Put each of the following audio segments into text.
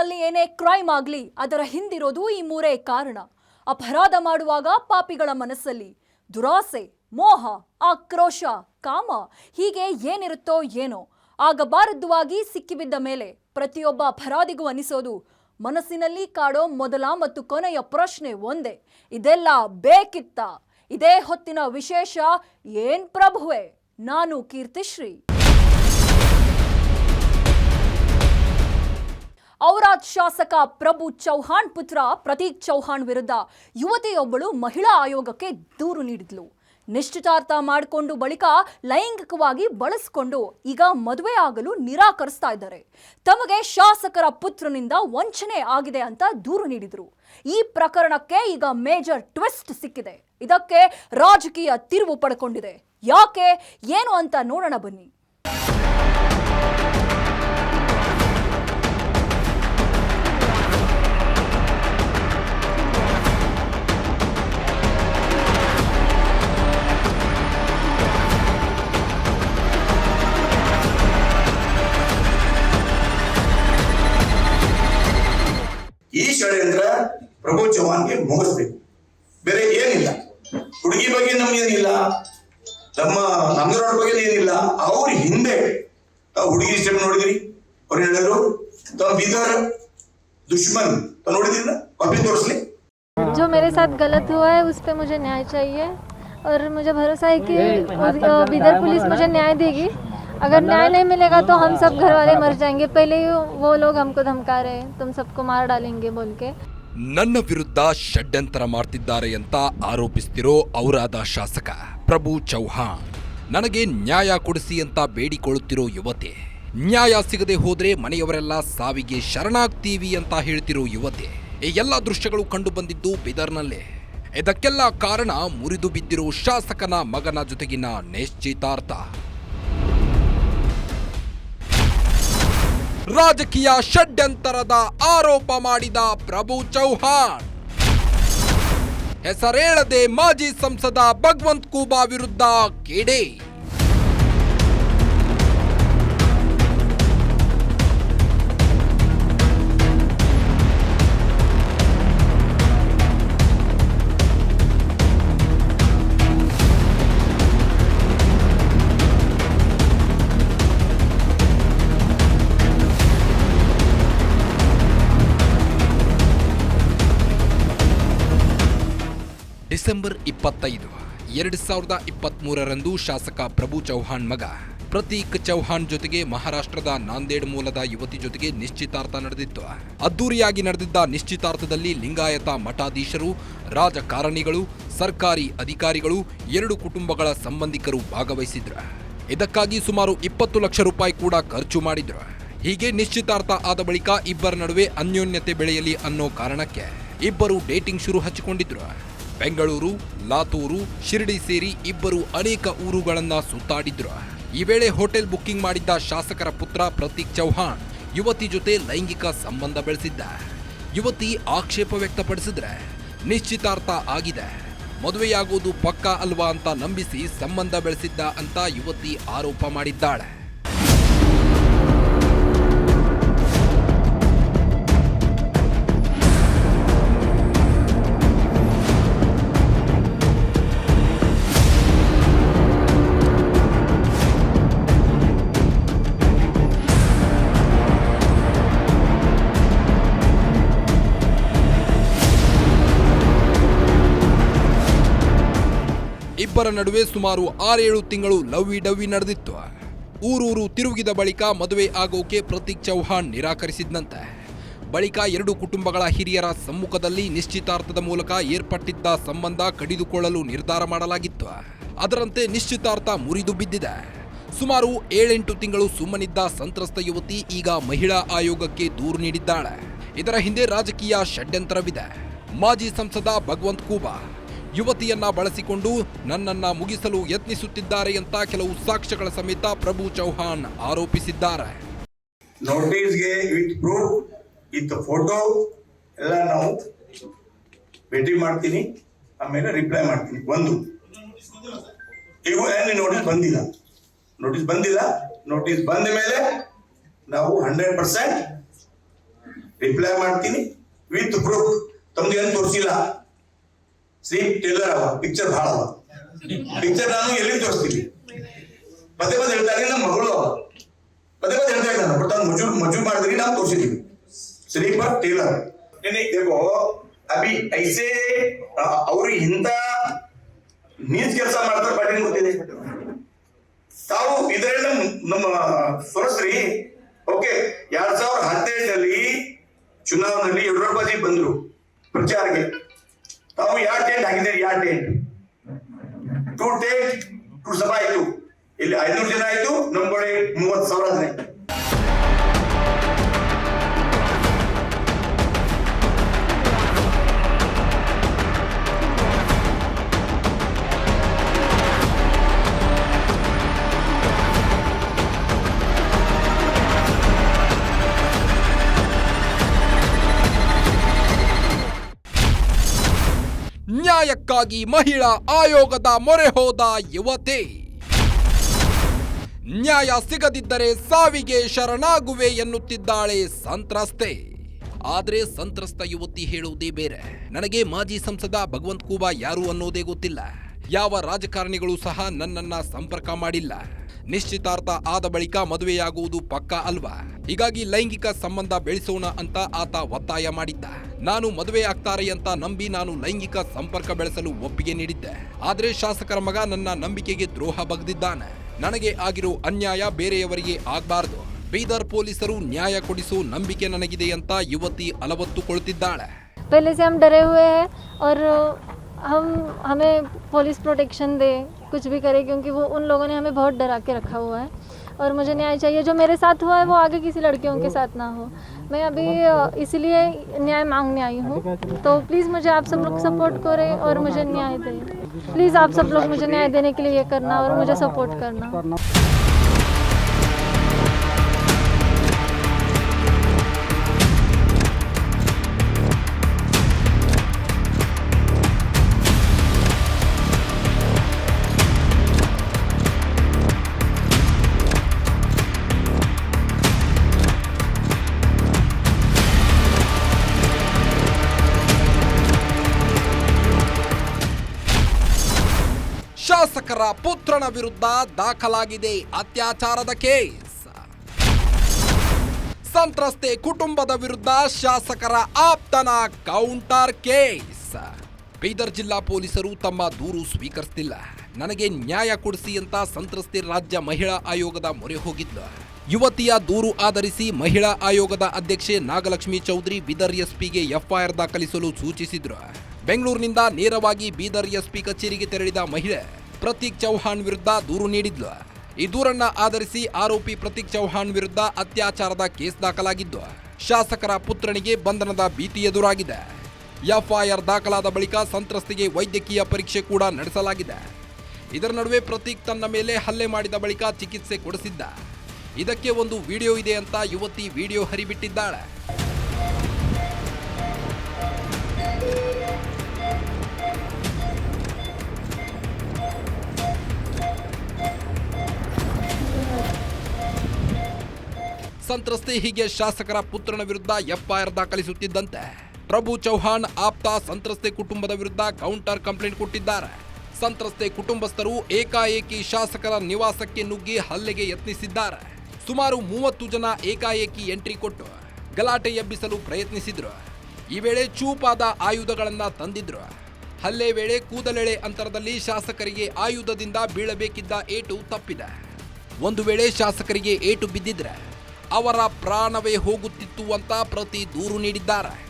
ಜಗತ್ತಿನಲ್ಲಿ ಏನೇ ಕ್ರೈಮ್ ಆಗಲಿ, ಅದರ ಹಿಂದಿರೋದು ಈ ಮೂರೇ ಕಾರಣ. ಅಪರಾಧ ಮಾಡುವಾಗ ಪಾಪಿಗಳ ಮನಸ್ಸಲ್ಲಿ. ದುರಾಸೆ, ಮೋಹ, ಆಕ್ರೋಶ, ಕಾಮ, ಹೀಗೆ ಏನಿರುತ್ತೋ ಏನೋ. ಆಗಬಾರದುವಾಗಿ ಸಿಕ್ಕಿಬಿದ್ದ ಮೇಲೆ ಪ್ರತಿಯೊಬ್ಬ ಅಪರಾಧಿಗೂ ಅನಿಸೋದು, ಮನಸ್ಸಿನಲ್ಲಿ ಕಾಡೋ ಮೊದಲ ಮತ್ತು ಕೊನೆಯ ಪ್ರಶ್ನೆ ಒಂದೇ. ಇದೆಲ್ಲ ಬೇಕಿತ್ತ? ಇದೇ ಹೊತ್ತಿನ ವಿಶೇಷ ಏನ್ ಪ್ರಭುವೆ? ನಾನು ಕೀರ್ತಿಶ್ರೀ. ಔರಾದ್ ಶಾಸಕ ಪ್ರಭು ಚೌಹಾಣ್ ಪುತ್ರ ಪ್ರತೀಕ್ ಚೌಹಾಣ್ ವಿರುದ್ಧ ಯುವತಿಯೊಬ್ಬಳು ಮಹಿಳಾ ಆಯೋಗಕ್ಕೆ ದೂರು ನೀಡಿದ್ಲು. ನಿಶ್ಚಿತಾರ್ಥ ಮಾಡಿಕೊಂಡು ಬಳಿಕ ಲೈಂಗಿಕವಾಗಿ ಬಳಸಿಕೊಂಡು ಈಗ ಮದುವೆ ಆಗಲು ನಿರಾಕರಿಸ್ತಾ ಇದ್ದಾರೆ. ತಮಗೆ ಶಾಸಕರ ಪುತ್ರನಿಂದ ವಂಚನೆ ಆಗಿದೆ ಅಂತ ದೂರು ನೀಡಿದರು. ಈ ಪ್ರಕರಣಕ್ಕೆ ಈಗ ಮೇಜರ್ ಟ್ವಿಸ್ಟ್ ಸಿಕ್ಕಿದೆ. ಇದಕ್ಕೆ ರಾಜಕೀಯ ತಿರುವು ಪಡ್ಕೊಂಡಿದೆ. ಯಾಕೆ, ಏನು ಅಂತ ನೋಡೋಣ ಬನ್ನಿ. ಪ್ರಭು ಚೌಹಾನ್ಗೆ ಮುಗಿಸ್ಬೇಕು ಬೇರೆ ಏನಿಲ್ಲ ಹುಡುಗಿ ಬಗ್ಗೆ ನಮ್ಗೇನಿಲ್ಲ ನಮ್ಮ ನಮ್ಗರವ್ರ ಬಗ್ಗೆ ಏನಿಲ್ಲ ಅವ್ರ ಹಿಂದೆ ತಾವು ಹುಡುಗಿ ಸ್ಟೆಪ್ ನೋಡಿದ್ರಿ ಅವ್ರು ಹೇಳಿದ್ರು ತಾವು ಬೀದರ್ ದುಶ್ಮನ್ ತಾವು ನೋಡಿದ್ರಿ ಕಾಪಿ ತೋರಿಸ್ಲಿ जो मेरे साथ गलत हुआ है उस पर मुझे न्याय चाहिए और मुझे भरोसा है कि अ, बिदर पुलिस मुझे न्याय देगी अगर न्याय नहीं मिलेगा तो हम सब घर वाले मर जाएंगे पहले ही वो लोग हमको धमका रहे हैं तुम सबको मार डालेंगे बोल के ನನ್ನ ವಿರುದ್ಧ ಷಡ್ಯಂತರ ಮಾಡ್ತಿದ್ದಾರೆ ಅಂತ ಆರೋಪಿಸ್ತಿರೋ ಅವರಾದ ಶಾಸಕ ಪ್ರಭು ಚೌಹಾಣ್. ನನಗೆ ನ್ಯಾಯ ಕೊಡಿಸಿ ಅಂತ ಬೇಡಿಕೊಳ್ಳುತ್ತಿರೋ ಯುವತೆ. ನ್ಯಾಯ ಸಿಗದೆ ಹೋದ್ರೆ ಮನೆಯವರೆಲ್ಲ ಸಾವಿಗೆ ಶರಣಾಗ್ತೀವಿ ಅಂತ ಹೇಳ್ತಿರೋ ಯುವತೆ. ಈ ಎಲ್ಲ ದೃಶ್ಯಗಳು ಕಂಡು ಬಂದಿದ್ದು ಬಿದರ್ನಲ್ಲೇ. ಇದಕ್ಕೆಲ್ಲ ಕಾರಣ ಮುರಿದು ಬಿದ್ದಿರೋ ಶಾಸಕನ ಮಗನ ಜೊತೆಗಿನ ನಿಶ್ಚಿತಾರ್ಥ. ರಾಜಕೀಯ ಷಡ್ಯಂತರದ ಆರೋಪ ಮಾಡಿದ ಪ್ರಭು ಚೌಹಾಣ್. ಹೆಸರೇಳದೆ ಮಾಜಿ ಸಂಸದ ಭಗವಂತ್ ಕೂಬಾ ವಿರುದ್ಧ ಕಿಡಿ. ಡಿಸೆಂಬರ್ ಇಪ್ಪತ್ತೈದು, ಎರಡು ಸಾವಿರದ ಇಪ್ಪತ್ಮೂರರಂದು ಶಾಸಕ ಪ್ರಭು ಚೌಹಾಣ್ ಮಗ. ಪ್ರತೀಕ್ ಚೌಹಾಣ್ ಜೊತೆಗೆ ಮಹಾರಾಷ್ಟ್ರದ ನಾಂದೇಡ್ ಮೂಲದ ಯುವತಿ ಜೊತೆಗೆ ನಿಶ್ಚಿತಾರ್ಥ ನಡೆದಿತ್ತು. ಅದ್ದೂರಿಯಾಗಿ ನಡೆದಿದ್ದ ನಿಶ್ಚಿತಾರ್ಥದಲ್ಲಿ ಲಿಂಗಾಯತ ಮಠಾಧೀಶರು, ರಾಜಕಾರಣಿಗಳು, ಸರ್ಕಾರಿ ಅಧಿಕಾರಿಗಳು, ಎರಡು ಕುಟುಂಬಗಳ ಸಂಬಂಧಿಕರು ಭಾಗವಹಿಸಿದ್ರು. ಇದಕ್ಕಾಗಿ ಸುಮಾರು ಇಪ್ಪತ್ತು ಲಕ್ಷ ರೂಪಾಯಿ ಕೂಡ ಖರ್ಚು ಮಾಡಿದ್ರು. ಹೀಗೆ ನಿಶ್ಚಿತಾರ್ಥ ಆದ ಬಳಿಕ ಇಬ್ಬರ ನಡುವೆ ಅನ್ಯೋನ್ಯತೆ ಬೆಳೆಯಲಿ ಅನ್ನೋ ಕಾರಣಕ್ಕೆ ಇಬ್ಬರು ಡೇಟಿಂಗ್ ಶುರು ಹಚ್ಚಿಕೊಂಡಿದ್ರು. ಬೆಂಗಳೂರು, ಲಾತೂರು, ಶಿರಡಿ ಸೇರಿ ಇಬ್ಬರು ಅನೇಕ ಊರುಗಳನ್ನ ಸುತ್ತಾಡಿದ್ರು. ಈ ವೇಳೆ ಹೋಟೆಲ್ ಬುಕ್ಕಿಂಗ್ ಮಾಡಿದ್ದ ಶಾಸಕರ ಪುತ್ರ ಪ್ರತೀಕ್ ಚೌಹಾಣ್ ಯುವತಿ ಜೊತೆ ಲೈಂಗಿಕ ಸಂಬಂಧ ಬೆಳೆಸಿದ್ದ. ಯುವತಿ ಆಕ್ಷೇಪ ವ್ಯಕ್ತಪಡಿಸಿದ್ರೆ ನಿಶ್ಚಿತಾರ್ಥ ಆಗಿದೆ. ಮದುವೆಯಾಗುವುದು ಪಕ್ಕಾ ಅಲ್ವಾ ಅಂತ ನಂಬಿಸಿ ಸಂಬಂಧ ಬೆಳೆಸಿದ್ದ ಅಂತ ಯುವತಿ ಆರೋಪ ಮಾಡಿದ್ದಾಳೆ. ಇಬ್ಬರ ನಡುವೆ ಸುಮಾರು ಆರೇಳು ತಿಂಗಳು ಲವ್ವಿ ಡವ್ವಿ ನಡೆದಿತ್ತು. ಊರೂರು ತಿರುಗಿದ ಬಳಿಕ ಮದುವೆ ಆಗೋಕೆ ಪ್ರತೀಕ್ ಚೌಹಾಣ್ ನಿರಾಕರಿಸಿದ್ದಂತೆ ಬಳಿಕ ಎರಡು ಕುಟುಂಬಗಳ ಹಿರಿಯರ ಸಮ್ಮುಖದಲ್ಲಿ ನಿಶ್ಚಿತಾರ್ಥದ ಮೂಲಕ ಏರ್ಪಟ್ಟಿದ್ದ ಸಂಬಂಧ ಕಡಿದುಕೊಳ್ಳಲು ನಿರ್ಧಾರ ಮಾಡಲಾಗಿತ್ತು. ಅದರಂತೆ ನಿಶ್ಚಿತಾರ್ಥ ಮುರಿದು ಬಿದ್ದಿದೆ. ಸುಮಾರು ಏಳೆಂಟು ತಿಂಗಳು ಸುಮ್ಮನಿದ್ದ ಸಂತ್ರಸ್ತ ಯುವತಿ ಈಗ ಮಹಿಳಾ ಆಯೋಗಕ್ಕೆ ದೂರು ನೀಡಿದ್ದಾಳೆ. ಇದರ ಹಿಂದೆ ರಾಜಕೀಯ ಷಡ್ಯಂತರವಿದೆ. ಮಾಜಿ ಸಂಸದ ಭಗವಂತ್ ಕೂಬಾ ಯುವತಿಯನ್ನ ಬಳಸಿಕೊಂಡು ನನ್ನನ್ನ ಮುಗಿಸಲು ಯತ್ನಿಸುತ್ತಿದ್ದಾರೆ ಅಂತ ಕೆಲವು ಸಾಕ್ಷ್ಯಗಳ ಸಮೇತ ಪ್ರಭು ಚೌಹಾಣ್ ಆರೋಪಿಸಿದ್ದಾರೆ. ನೋಟಿಸ್ಗೆ ವಿತ್ ಪ್ರೂಫ್ ವಿತ್ ಫೋಟೋ ಎಲ್ಲ ನಾವು ಭೇಟಿ ಮಾಡ್ತೀನಿ, ಆಮೇಲೆ ರಿಪ್ಲೈ ಮಾಡ್ತೀನಿ. ಒಂದು. ಇವು ಏನು ನೋಟಿಸ್ ಬಂದಿಲ್ಲ. ನೋಟಿಸ್ ಬಂದಿಲ್ಲ. ನೋಟಿಸ್ ಬಂದ ಮೇಲೆ ನಾವು ಹಂಡ್ರೆಡ್ ಪರ್ಸೆಂಟ್ ರಿಪ್ಲೈ ಮಾಡ್ತೀನಿ. ವಿತ್ ಪ್ರೂಫ್ ತಮ್ಗೆ ಏನು ತೋರಿಸಿಲ್ಲ? ಸ್ಲೀಪ್ ಟೇಲರ್ ಅವ ಪಿಕ್ಚರ್ ಭಾಳ ಅವ. ಪಿಕ್ಚರ್ ನಾನು ಎಲ್ಲಿ ತೋರಿಸ್ತೀನಿ? ಪದೇ ಪದೇ ಹೇಳ್ತಾರೆ ನಮ್ಮ ಮಗಳು ಅವ. ಪದೇ ಪದೇ ಹೇಳ್ತಾ ಇದ್ದಾನೆ ಬಟ್ ಅವ್ನು ಮಜೂರ್ ಮಜೂರ್ ಮಾಡಿದ್ರಿ ನಾನು ತೋರಿಸಿದೀವಿ. Sleeper tailor. ನಿನ್ನೆ ದೇವೋ ಅಭಿ, ಐಸೆ ಅವ್ರು ಇಂಥ ನೀಚ್ ಕೆಲಸ ಮಾಡ್ತಾರೆ ಬಟ್ ನಿಮ್ಗೆ ಗೊತ್ತಿದೆ? ತಾವು ಇದರಿಂದ ನಮ್ಮ ಸೊರಸ್ರಿ, ಓಕೆ, ಎರಡ್ ಸಾವಿರದ ಹದಿನೆಂಟರಲ್ಲಿ ಚುನಾವಣೆಯಲ್ಲಿ ಯಡಿಯೂರಪ್ಪಾಜಿ ಬಂದ್ರು ಪ್ರಚಾರಕ್ಕೆ. ತಾವು ಯಾವ ಟೆಂಟ್ ಹಾಕಿದ್ದೀರಿ ಯಾವ ಟೆಂಟ್ ಟೂ ಟೆಂಟ್ ಟೂ ಸಭಾ ಆಯ್ತು ಇಲ್ಲಿ ಐನೂರು ಜನ ಆಯ್ತು ನಮ್ಮ ಕಡೆ ಮೂವತ್ತು ಸಾವಿರ ಜನ ಆಯ್ತು. ನ್ಯಾಯಕ್ಕಾಗಿ ಮಹಿಳಾ ಆಯೋಗದ ಮೊರೆ ಹೋದ ಯುವತಿ. ನ್ಯಾಯ ಸಿಗದಿದ್ದರೆ ಸಾವಿಗೆ ಶರಣಾಗುವೆ ಎನ್ನುತ್ತಿದ್ದಾಳೆ ಸಂತ್ರಸ್ತೆ. ಆದರೆ ಸಂತ್ರಸ್ತ ಯುವತಿ ಹೇಳುವುದೇ ಬೇರೆ. ನನಗೆ ಮಾಜಿ ಸಂಸದ ಭಗವಂತ್ ಕೂಬಾ ಯಾರು ಅನ್ನೋದೇ ಗೊತ್ತಿಲ್ಲ. ಯಾವ ರಾಜಕಾರಣಿಗಳು ಸಹ ನನ್ನನ್ನ ಸಂಪರ್ಕ ಮಾಡಿಲ್ಲ. ನಿಶ್ಚಿತಾರ್ಥ ಆದ ಬಳಿಕ ಮದುವೆಯಾಗುವುದು ಪಕ್ಕಾ ಅಲ್ವಾ ಹೀಗಾಗಿ ಲೈಂಗಿಕ ಸಂಬಂಧ ಬೆಳೆಸೋಣ ಅಂತ ಆತ ಒತ್ತಾಯ ಮಾಡಿದ್ದ ನಾನು ಮದುವೆ ಆಗ್ತಾರೆ ಅಂತ ನಂಬಿ ನಾನು ಲೈಂಗಿಕ ಸಂಪರ್ಕ ಬೆಳೆಸಲು ಒಪ್ಪಿಗೆ ನೀಡಿದ್ದೆ ಆದ್ರೆ ಶಾಸಕರ ಮಗ ನನ್ನ ನಂಬಿಕೆಗೆ ದ್ರೋಹ ಬಗ್ದಿದ್ದಾನೆ ನನಗೆ ಆಗಿರೋ ಅನ್ಯಾಯ ಬೇರೆಯವರಿಗೆ ಆಗ್ಬಾರ್ದು ಬೀದರ್ ಪೊಲೀಸರು ನ್ಯಾಯ ಕೊಡಿಸೋ ನಂಬಿಕೆ ನನಗಿದೆ ಅಂತ ಯುವತಿ ಅಲವತ್ತುಕೊಳ್ತಿದ್ದಾಳೆ पहले से हम डरे हुए हैं और हम हमें पुलिस प्रोटेक्शन दे कुछ भी करे, क्योंकि वो उन लोगों ने हमें बहुत डरा के रखा हुआ है। और मुझे न्याय चाहिए। जो मेरे साथ हुआ है, वो आगे किसी लड़कियों के साथ ना हो। मैं अभी इसलिए न्याय मांगने आई हूँ। तो प्लीज़ मुझे आप सब लोग सपोर्ट करें और मुझे न्याय दें। प्लीज़ आप सब लोग मुझे न्याय देने के लिए ये करना और मुझे सपोर्ट करना। ಶಾಸಕರ ಪುತ್ರನ ವಿರುದ್ಧ ದಾಖಲಾಗಿದೆ ಅತ್ಯಾಚಾರದ ಕೇಸ್. ಸಂತ್ರಸ್ತೆ ಕುಟುಂಬದ ವಿರುದ್ಧ ಶಾಸಕರ ಆಪ್ತನ ಕೌಂಟರ್ ಕೇಸ್. ಬೀದರ್ ಜಿಲ್ಲಾ ಪೊಲೀಸರು ತಮ್ಮ ದೂರು ಸ್ವೀಕರಿಸ್ತಿಲ್ಲ. ನನಗೆ ನ್ಯಾಯ ಕೊಡಿಸಿ ಅಂತ ಸಂತ್ರಸ್ತೆ ರಾಜ್ಯ ಮಹಿಳಾ ಆಯೋಗದ ಮೊರೆ ಹೋಗಿದ್ಲು ಯುವತಿಯ ದೂರು ಆಧರಿಸಿ ಮಹಿಳಾ ಆಯೋಗದ ಅಧ್ಯಕ್ಷೆ ನಾಗಲಕ್ಷ್ಮಿ ಚೌಧರಿ ಬೀದರ್ ಎಸ್ಪಿಗೆ ಎಫ್ಐಆರ್ ದಾಖಲಿಸಲು ಸೂಚಿಸಿದ್ರು. ಬೆಂಗಳೂರಿನಿಂದ ನೇರವಾಗಿ ಬೀದರ್ ಎಸ್ಪಿ ಕಚೇರಿಗೆ ತೆರಳಿದ ಮಹಿಳೆ. ಪ್ರತೀಕ್ ಚೌಹಾಣ್ ವಿರುದ್ಧ ದೂರು ನೀಡಿದ್ಲು. ಈ ದೂರನ್ನ ಆಧರಿಸಿ ಆರೋಪಿ ಪ್ರತೀಕ್ ಚೌಹಾಣ್ ವಿರುದ್ಧ ಅತ್ಯಾಚಾರದ ಕೇಸ್ ದಾಖಲಾಗಿದ್ದು, ಶಾಸಕರ ಪುತ್ರನಿಗೆ ಬಂಧನದ ಭೀತಿ ಎದುರಾಗಿದೆ. ಎಫ್ಐಆರ್ ದಾಖಲಾದ ಬಳಿಕ ಸಂತ್ರಸ್ತಿಗೆ ವೈದ್ಯಕೀಯ ಪರೀಕ್ಷೆ ಕೂಡ ನಡೆಸಲಾಗಿದೆ. ಇದರ ನಡುವೆ ಪ್ರತೀಕ್ ತನ್ನ ಮೇಲೆ ಹಲ್ಲೆ ಮಾಡಿದ ಬಳಿಕ ಚಿಕಿತ್ಸೆ ಕೊಡಿಸಿದ್ದ. ಇದಕ್ಕೆ ಒಂದು ವಿಡಿಯೋ ಇದೆ ಅಂತ ಯುವತಿ ವಿಡಿಯೋ ಹರಿಬಿಟ್ಟಿದ್ದಾಳೆ. ಸಂತ್ರಸ್ತೆ ಹೀಗೆ ಶಾಸಕರ ಪುತ್ರನ ವಿರುದ್ಧ ಎಫ್ಐಆರ್ ದಾಖಲಿಸುತ್ತಿದ್ದಂತೆ. ಪ್ರಭು ಚೌಹಾಣ್ ಆಪ್ತ ಸಂತ್ರಸ್ತೆ ಕುಟುಂಬದ ವಿರುದ್ಧ ಕೌಂಟರ್ ಕಂಪ್ಲೇಂಟ್ ಕೊಟ್ಟಿದ್ದಾರೆ. ಸಂತ್ರಸ್ತೆ ಕುಟುಂಬಸ್ಥರು ಏಕಾಏಕಿ ಶಾಸಕರ ನಿವಾಸಕ್ಕೆ ನುಗ್ಗಿ ಹಲ್ಲೆಗೆ ಯತ್ನಿಸಿದ್ದಾರೆ. ಸುಮಾರು ಮೂವತ್ತು ಜನ ಏಕಾಏಕಿ ಎಂಟ್ರಿ ಕೊಟ್ಟು ಗಲಾಟೆ ಎಬ್ಬಿಸಲು ಪ್ರಯತ್ನಿಸಿದ್ರು. ಈ ವೇಳೆ ಚೂಪಾದ ಆಯುಧಗಳನ್ನು ತಂದಿದ್ರು. ಹಲ್ಲೆ ವೇಳೆ ಕೂದಲೆಳೆ ಅಂತರದಲ್ಲಿ ಶಾಸಕರಿಗೆ ಆಯುಧದಿಂದ ಬೀಳಬೇಕಿದ್ದ ಏಟು ತಪ್ಪಿದೆ. ಒಂದು ವೇಳೆ ಶಾಸಕರಿಗೆ ಏಟು ಬಿದ್ದಿದ್ರೆ ಅವರ ಪ್ರಾಣವೇ ಹೋಗುತ್ತಿತ್ತು ಅಂತ ಪ್ರತಿ ದೂರು ನೀಡಿದ್ದಾರೆ.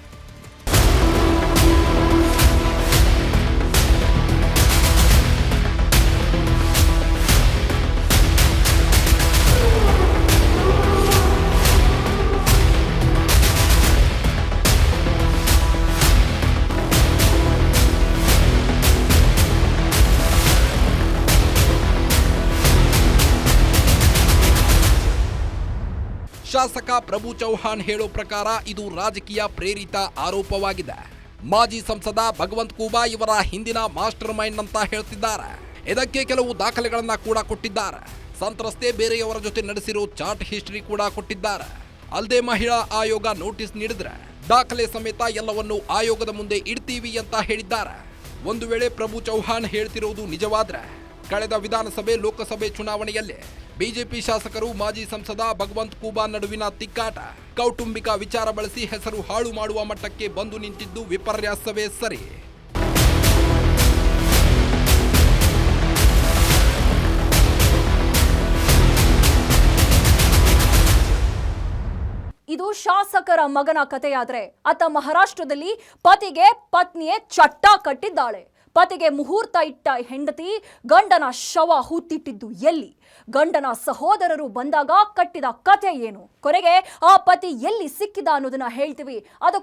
ಶಾಸಕ ಪ್ರಭು ಚೌಹಾಣ್ ಹೇಳೋ ಪ್ರಕಾರ ಇದು ರಾಜಕೀಯ ಪ್ರೇರಿತ ಆರೋಪವಾಗಿದೆ. ಮಾಜಿ ಸಂಸದ ಭಗವಂತ್ ಕೂಬಾ ಇವರ ಹಿಂದಿನ ಮಾಸ್ಟರ್ ಮೈಂಡ್ ಅಂತ ಹೇಳ್ತಿದ್ದಾರೆ. ಇದಕ್ಕೆ ಕೆಲವು ದಾಖಲೆಗಳನ್ನ ಕೂಡ ಕೊಟ್ಟಿದ್ದಾರೆ. ಸಂತ್ರಸ್ತೆ ಬೇರೆಯವರ ಜೊತೆ ನಡೆಸಿರೋ ಚಾಟ್ ಹಿಸ್ಟ್ರಿ ಕೂಡ ಕೊಟ್ಟಿದ್ದಾರೆ. ಅಲ್ಲದೆ ಮಹಿಳಾ ಆಯೋಗ ನೋಟಿಸ್ ನೀಡಿದ್ರೆ ದಾಖಲೆ ಸಮೇತ ಎಲ್ಲವನ್ನು ಆಯೋಗದ ಮುಂದೆ ಇಡ್ತೀವಿ ಅಂತ ಹೇಳಿದ್ದಾರೆ. ಒಂದು ವೇಳೆ ಪ್ರಭು ಚೌಹಾಣ್ ಹೇಳ್ತಿರೋದು ನಿಜವಾದ್ರೆ, ಕಳೆದ ವಿಧಾನಸಭೆ, ಲೋಕಸಭೆ ಚುನಾವಣೆಯಲ್ಲಿ ಬಿಜೆಪಿ ಶಾಸಕರು ಮಾಜಿ ಸಂಸದ ಭಗವಂತ್ ಕೂಬಾ ನಡುವಿನ ತಿಕ್ಕಾಟ. ಕೌಟುಂಬಿಕ ವಿಚಾರ ಬಳಸಿ ಹೆಸರು ಹಾಳು ಮಾಡುವ ಮಟ್ಟಕ್ಕೆ ಬಂದು ನಿಂತಿದ್ದು ವಿಪರ್ಯಾಸವೇ ಸರಿ. ಇದು ಶಾಸಕರ ಮಗನ ಕಥೆಯಾದ್ರೆ ಆತ ಮಹಾರಾಷ್ಟ್ರದಲ್ಲಿ ಪತಿಗೆ ಪತ್ನಿಯೇ ಚಟ್ಟ ಕಟ್ಟಿದ್ದಾಳೆ. ಪತಿಗೆ ಮುಹೂರ್ತ ಇಟ್ಟ ಹೆಂಡತಿ ಗಂಡನ ಶವ ಹುತ್ತಿಟ್ಟಿದ್ದು ಎಲ್ಲಿ? ಗಂಡನ ಸಹೋದರರು ಬಂದಾಗ ಕಟ್ಟಿದ ಕಥೆ ಏನು? ಕೊನೆಗೆ ಆ ಪತಿ ಎಲ್ಲಿ ಸಿಕ್ಕಿದ ಅನ್ನೋದನ್ನ ಹೇಳ್ತೀವಿ. ಅದಕ್ಕೂ